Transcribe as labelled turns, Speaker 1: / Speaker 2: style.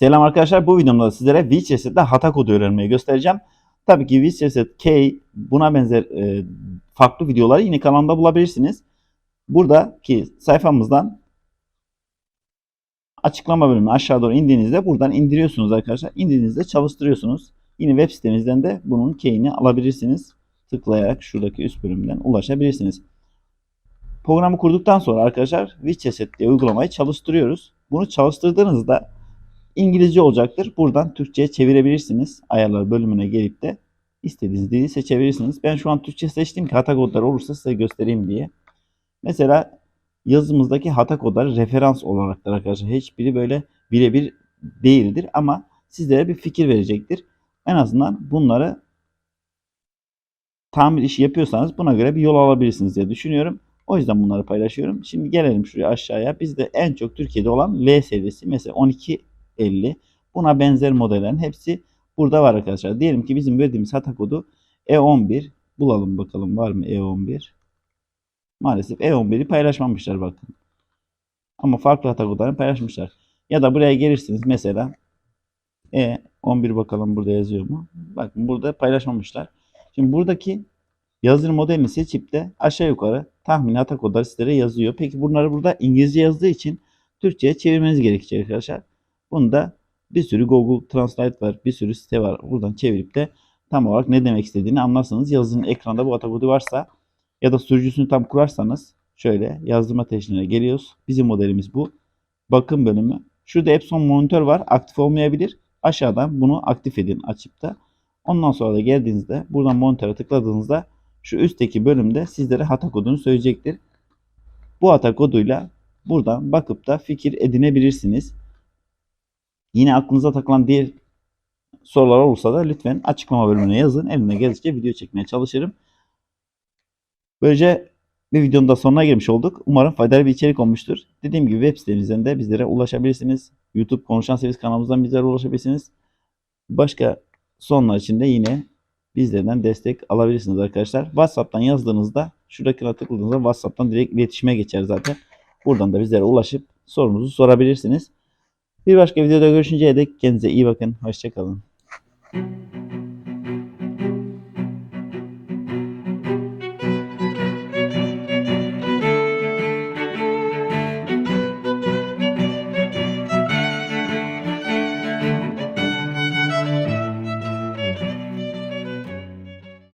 Speaker 1: Selam arkadaşlar. Bu videomda sizlere WeChat'te hata kodu öğrenmeyi göstereceğim. Tabii ki WeChat K buna benzer e, farklı videoları yine kanalımda bulabilirsiniz. Buradaki sayfamızdan açıklama bölümüne aşağı doğru indiğinizde buradan indiriyorsunuz arkadaşlar. İndiğinizde çalıştırıyorsunuz. Yine web sitemizden de bunun key'ini alabilirsiniz. Tıklayarak şuradaki üst bölümden ulaşabilirsiniz. Programı kurduktan sonra arkadaşlar WeChat diye uygulamayı çalıştırıyoruz. Bunu çalıştırdığınızda İngilizce olacaktır. Buradan Türkçe'ye çevirebilirsiniz. Ayarlar bölümüne gelip de istediğiniz dili seçebilirsiniz. Ben şu an Türkçe seçtim ki hata kodları olursa size göstereyim diye. Mesela yazımızdaki hata kodları referans olaraktır arkadaşlar. Hiçbiri böyle birebir değildir ama sizlere bir fikir verecektir. En azından bunları tamir işi yapıyorsanız buna göre bir yol alabilirsiniz diye düşünüyorum. O yüzden bunları paylaşıyorum. Şimdi gelelim şuraya aşağıya. Bizde en çok Türkiye'de olan L serisi mesela 1250. Buna benzer modellerin hepsi burada var arkadaşlar. Diyelim ki bizim verdiğimiz hata kodu E11. Bulalım bakalım var mı E11. Maalesef E11'i paylaşmamışlar bakın. Ama farklı hata kodlarını paylaşmışlar. Ya da buraya gelirsiniz mesela E11 bakalım burada yazıyor mu? Bakın burada paylaşmamışlar. Şimdi buradaki yazılım modelini seçip de aşağı yukarı tahmini hata kodları sizlere yazıyor. Peki bunları burada İngilizce yazdığı için Türkçe'ye çevirmeniz gerekecek arkadaşlar. Bunu da bir sürü Google Translate var, bir sürü site var. Buradan çevirip de tam olarak ne demek istediğini anlarsanız yazının ekranda bu hata kodu varsa ya da sürücüsünü tam kurarsanız şöyle yazdırma teşhisine geliyoruz. Bizim modelimiz bu. Bakım bölümü. Şurada Epson monitör var. Aktif olmayabilir. Aşağıdan bunu aktif edin açıp da. Ondan sonra da geldiğinizde buradan monitöre tıkladığınızda şu üstteki bölümde sizlere hata kodunu söyleyecektir. Bu hata koduyla buradan bakıp da fikir edinebilirsiniz. Yine aklınıza takılan diğer sorular olursa da lütfen açıklama bölümüne yazın. Elimden geldikçe video çekmeye çalışırım. Böylece bir videonun da sonuna gelmiş olduk. Umarım faydalı bir içerik olmuştur. Dediğim gibi web sitemizden de bizlere ulaşabilirsiniz. YouTube Konuşan Servis kanalımızdan bizlere ulaşabilirsiniz. Başka sonlar için de yine bizlerden destek alabilirsiniz arkadaşlar. WhatsApp'tan yazdığınızda şuradakine tıkladığınızda WhatsApp'tan direkt iletişime geçer zaten. Buradan da bizlere ulaşıp sorunuzu sorabilirsiniz. Bir başka videoda görüşünceye dek kendinize iyi bakın. Hoşçakalın.